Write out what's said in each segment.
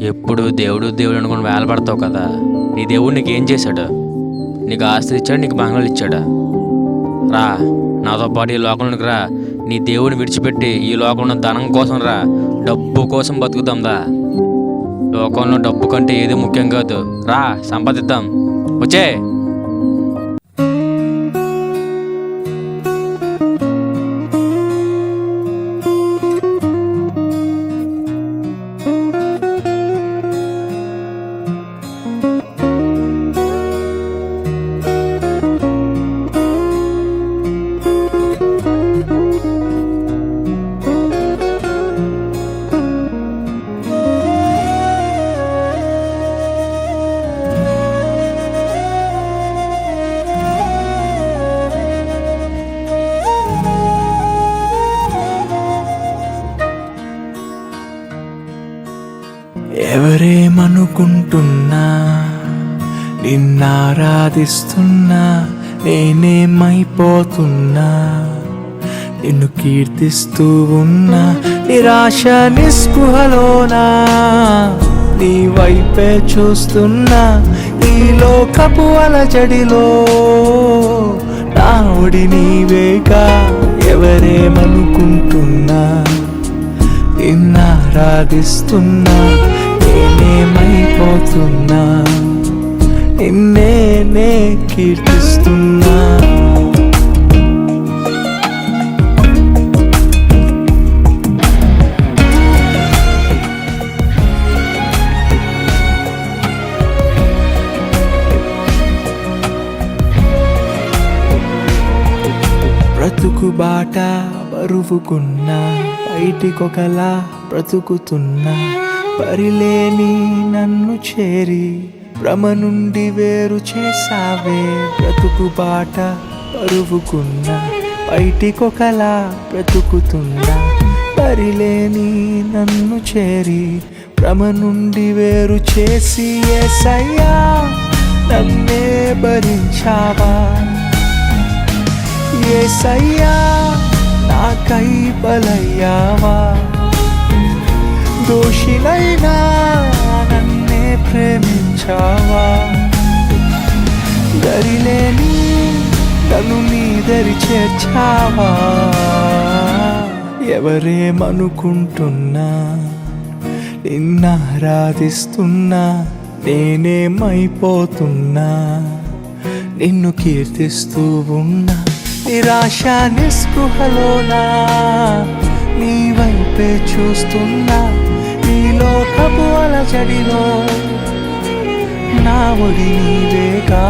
ఎప్పుడు దేవుడు దేవుడు అనుకుని వేలపడతావు కదా. నీ దేవుడు నీకు ఏం చేశాడు? నీకు ఆస్తి ఇచ్చాడు? నీకు బంగాళాలు ఇచ్చాడా? రా నాతో పాటు ఈ లోకంలోకి రా. నీ దేవుడిని విడిచిపెట్టి ఈ లోకంలో ధనం కోసం రా. డబ్బు కోసం బతుకుతాందా లోకంలో డబ్బు కంటే ఏది ముఖ్యం కాదు. రా సంపాదిద్దాం. వచ్చే. ఎవరేమనుకుంటున్నా? నిన్నారాధిస్తున్నా? నేనేమైపోతున్నా? నిన్ను కీర్తిస్తూ ఉన్నా? నిరాశ నిస్పృహలోనా? నీ వైపే చూస్తున్నా? ఈ లోకపు అలజడిలో? నా ఒడి నీవేగా? ఎవరేమనుకుంటున్నా? నిన్నారాధిస్తున్నా? నేనేమైపోతున్నా నిన్నేనే కీర్తిస్తున్నా. బ్రతుకు బాట బరువుకున్నా బయటికొకలా బ్రతుకుతున్నా. పరిలేని నన్ను చేరి భ్రమ నుండి వేరు చేసావే బ్రతుకు బాట బరువుకున్నా బయటికొకలా బ్రతుకుతున్నా పరిలేని నన్ను చేరి భ్రమ నుండి వేరు చేసి ఎసయ్యా నన్నే భరించావా? ఏసయ్యా నాకై బలయ్యావా? దోషిలైనా నన్నే ప్రేమించావా? దరిలేని నన్ను నీ దరి చేర్చావా? ఎవరేమనుకుంటున్నా? నిన్నారాధిస్తున్నా నేనేమైపోతున్నా? నిన్ను కీర్తిస్తూ ఉన్నా నిరాశ నిస్పృహలోనా? నీ వైపే చూస్తున్నా ఈ నా ఒడి నీవేగా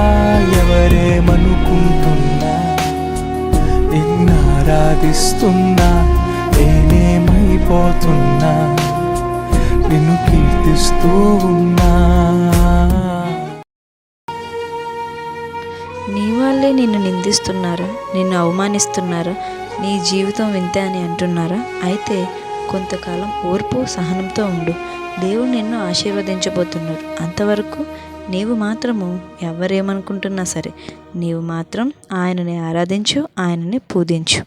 ఎవరేమనుకుంటున్నా నిన్నారాధిస్తున్నా నేనేమైపోతున్నా నిన్ను కీర్తిస్తూ ఉన్నా. నీ వాళ్ళే నిన్ను నిందిస్తున్నారా నిన్ను అవమానిస్తున్నారా నీ జీవితం వింతే అని అంటున్నారా? అయితే కొంతకాలం ఓర్పు సహనంతో ఉండు. దేవుడు నిన్ను ఆశీర్వదించబోతున్నాడు అంతవరకు నీవు మాత్రము ఎవరేమనుకుంటున్నా సరే నీవు మాత్రం ఆయనని ఆరాధించు ఆయనని పూజించు.